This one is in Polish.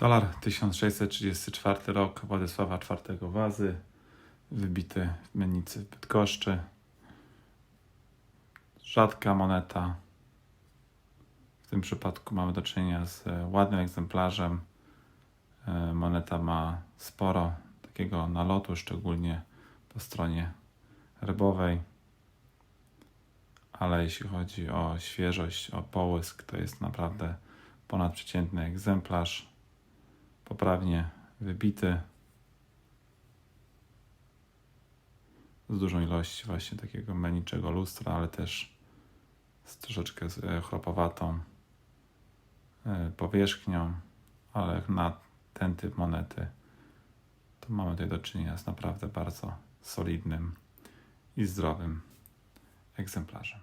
Dolar 1634 rok Władysława IV Wazy, wybity w mennicy w Bydgoszczy. Rzadka moneta. W tym przypadku mamy do czynienia z ładnym egzemplarzem. E, Moneta ma sporo takiego nalotu, szczególnie po stronie herbowej. Ale jeśli chodzi o świeżość, o połysk, to jest naprawdę ponadprzeciętny egzemplarz poprawnie wybity. Z dużą ilością właśnie takiego meniczego lustra, ale też z troszeczkę e, chropowatą e, powierzchnią, ale na ten typ monety to mamy tutaj do czynienia z naprawdę bardzo solidnym i zdrowym egzemplarzem.